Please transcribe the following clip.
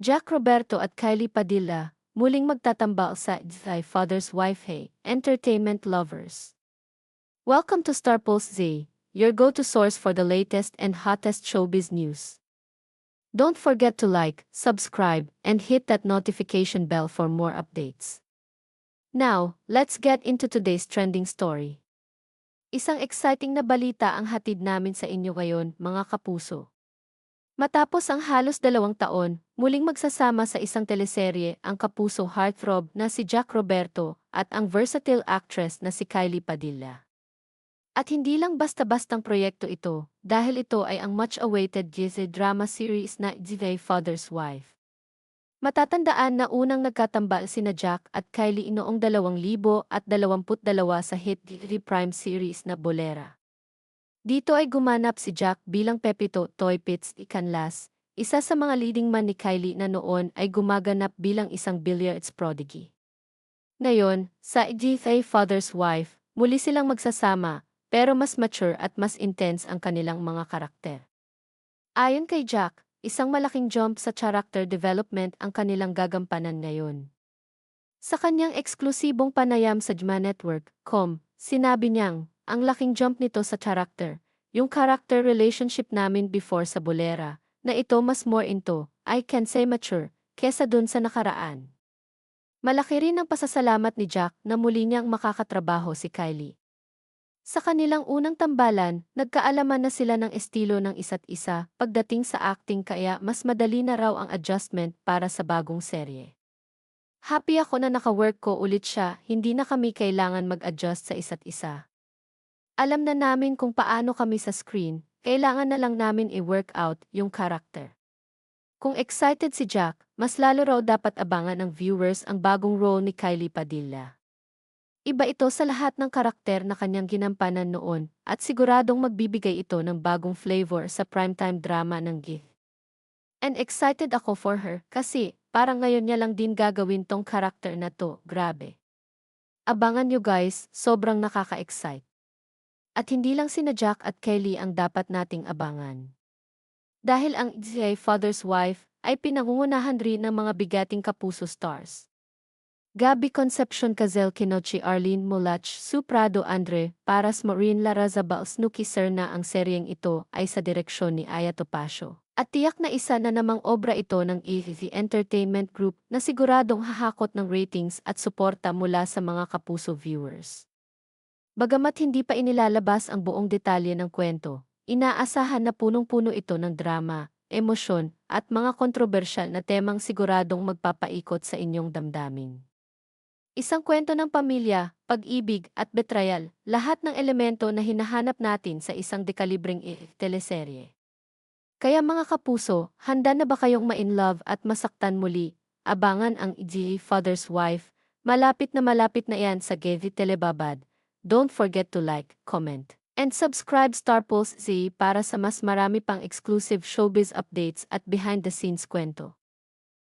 Jack Roberto at Kylie Padilla, muling magtatambal sa Thy Father's Wife Hey, Entertainment Lovers. Welcome to Star Pulse Z, your go-to source for the latest and hottest showbiz news. Don't forget to like, subscribe, and hit that notification bell for more updates. Now, let's get into today's trending story. Isang exciting na balita ang hatid namin sa inyo ngayon, mga kapuso. Matapos ang halos dalawang taon, muling magsasama sa isang teleserye ang kapuso heartthrob na si Jack Roberto at ang versatile actress na si Kylie Padilla. At hindi lang basta-bastang proyekto ito, dahil ito ay ang much-awaited Gizzy drama series na Gizzy Father's Wife. Matatandaan na unang nagkatambal sina Jack at Kylie noong 2022 sa hit Prime series na Bolera. Dito ay gumanap si Jack bilang Pepito Toy Pits Canlas, isa sa mga leading man ni Kylie na noon ay gumaganap bilang isang billiards prodigy. Ngayon, sa GTA Father's Wife, muli silang magsasama, pero mas mature at mas intense ang kanilang mga karakter. Ayon kay Jack, isang malaking jump sa character development ang kanilang gagampanan ngayon. Sa kanyang eksklusibong panayam sa Jma Network, com, sinabi niyang, ang laking jump nito sa character, yung character relationship namin before sa Bolera, na ito mas more into, I can say mature, kesa dun sa nakaraan. Malaki rin ang pasasalamat ni Jack na muli niyang makakatrabaho si Kylie. Sa kanilang unang tambalan, nagkaalaman na sila ng estilo ng isa't isa pagdating sa acting kaya mas madali na raw ang adjustment para sa bagong serye. Happy ako na nakawork ko ulit siya, hindi na kami kailangan mag-adjust sa isa't isa. Alam na namin kung paano kami sa screen, kailangan na lang namin i-work out yung character. Kung excited si Jack, mas lalo raw dapat abangan ng viewers ang bagong role ni Kylie Padilla. Iba ito sa lahat ng karakter na kanyang ginampanan noon at siguradong magbibigay ito ng bagong flavor sa primetime drama ng GIF. And excited ako for her kasi parang ngayon niya lang din gagawin tong karakter na to, grabe. Abangan nyo guys, sobrang nakaka-excite. At hindi lang sina Jack at Kelly ang dapat nating abangan. Dahil ang J. Father's Wife ay pinangungunahan rin ng mga bigating kapuso stars. Gabi Concepcion Cazel Kinochi Arlene Mulach Suprado Andre Paras Maureen Larazabal Snooki Serna ang seryeng ito ay sa direksyon ni Aya Topacio. At tiyak na isa na namang obra ito ng EVV Entertainment Group na siguradong hahakot ng ratings at suporta mula sa mga kapuso viewers. Bagamat hindi pa inilalabas ang buong detalye ng kwento, inaasahan na punong-puno ito ng drama, emosyon, at mga kontrobersyal na temang siguradong magpapaikot sa inyong damdamin. Isang kwento ng pamilya, pag-ibig, at betrayal, lahat ng elemento na hinahanap natin sa isang dekalibreng teleserye. Kaya mga kapuso, handa na ba kayong ma-in-love at masaktan muli? Abangan ang EG Father's Wife, malapit na malapit na yan sa Gevi Telebabad, Don't forget to like, comment, and subscribe Star Pulse Z para sa mas marami pang exclusive showbiz updates at behind-the-scenes kwento.